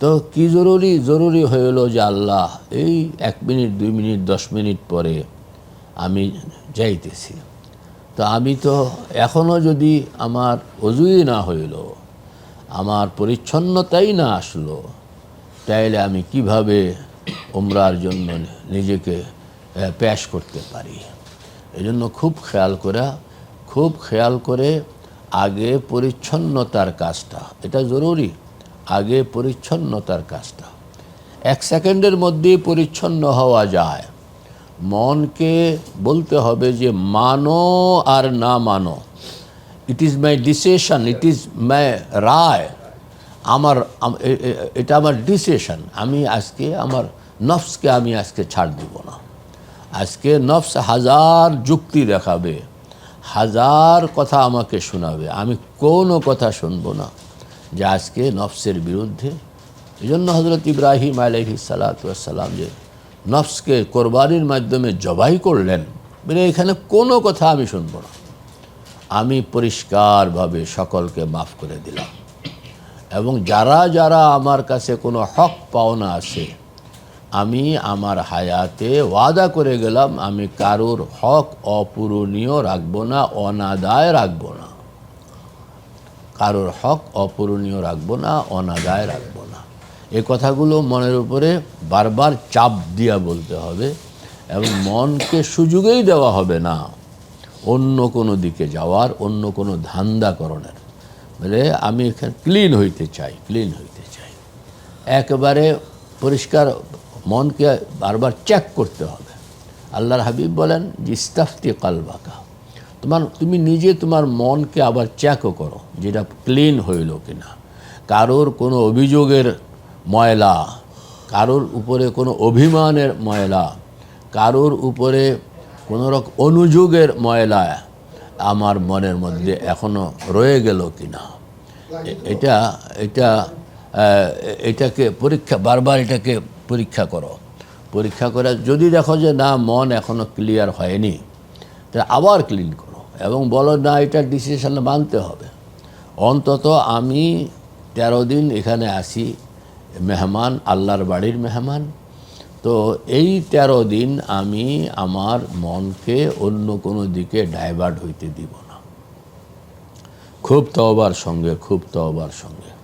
তো কি জরুরি? জরুরি হলো যে আল্লাহ, এই এক মিনিট, দুই মিনিট, দশ মিনিট পরে আমি যাইতেছি। তো আমি তো এখনও যদি আমার অজুই না হইল, আমার পরিচ্ছন্নতাই না আসলো, তাইলে আমি কীভাবে ওমরার জন্য নিজেকে পেশ করতে পারি? এজন্য খুব খেয়াল করে, খুব খেয়াল করে আগে পরিচ্ছন্নতার কাজটা। এটা জরুরি। আগে পরিচ্ছন্নতার কাজটা। এক সেকেন্ডের মধ্যেই পরিচ্ছন্ন হওয়া যায়। মনকে বলতে হবে যে, মানো আর না মানো। It is my decision it is my রায়। আমার এটা আমার ডিসিশন আমি আজকে আমার নফসকে আমি আজকে ছাড় দিব না। আজকে নফস হাজার যুক্তি দেখাবে। হাজার কথা আমাকে শোনাবে। আমি কোনো কথা শুনব না। যে আজকে নফসের বিরুদ্ধে এই জন্য হজরত ইব্রাহিম আলহি সালাতাম যে নফসকে কোরবানির মাধ্যমে জবাই করলেন মানে এখানে কোনো কথা আমি শুনব না। আমি পরিষ্কারভাবে সকলকে মাফ করে দিলাম। এবং যারা যারা আমার কাছে কোনো হক পাওনা আছে, আমি আমার হায়াতে ওয়াদা করে গেলাম, আমি কারোর হক অপূরণীয় রাখব না, অনাদায় রাখব না। কারোর হক অপূরণীয় রাখব না, অনাদায় রাখব না। এ কথাগুলো মনের উপরে বারবার চাপ দিয়া বলতে হবে এবং মনকে সুযোগেই দেওয়া হবে না অন্য কোনো দিকে যাওয়ার, অন্য কোনো ধান্দাকরণের বলে আমি এখানে ক্লিন হইতে চাই, ক্লিন হইতে চাই। একবারে পরিষ্কার মনকে বারবার চেক করতে হবে। আল্লাহর হাবিব বলেন যে ইস্তাফতি কালবাকা। তোমার, তুমি নিজে তোমার মনকে আবার চেকও করো যেটা ক্লিন হইল কিনা। কারোর কোনো অভিযোগের ময়লা, কারোর উপরে কোনো অভিমানের ময়লা, কারোর উপরে কোনো রকম অনুযোগের ময়লা আমার মনের মধ্যে এখনও রয়ে গেল কিনা। এটা এটা এটাকে পরীক্ষা, বারবার এটাকে পরীক্ষা করো। পরীক্ষা করে যদি দেখো যে না, মন এখনও ক্লিয়ার হয়নি তাহলে আবার ক্লিন করো। এবং বলো না, এটা ডিসিশন মানতে হবে। অন্তত আমি তেরো দিন এখানে আসি মেহমান, আল্লাহর বাড়ির মেহমান। তো এই তেরো দিন আমি আমার মনকে অন্য কোনো দিকে ডাইভার্ট হইতে দিব না। খুব তওবার সঙ্গে, খুব তওবার সঙ্গে।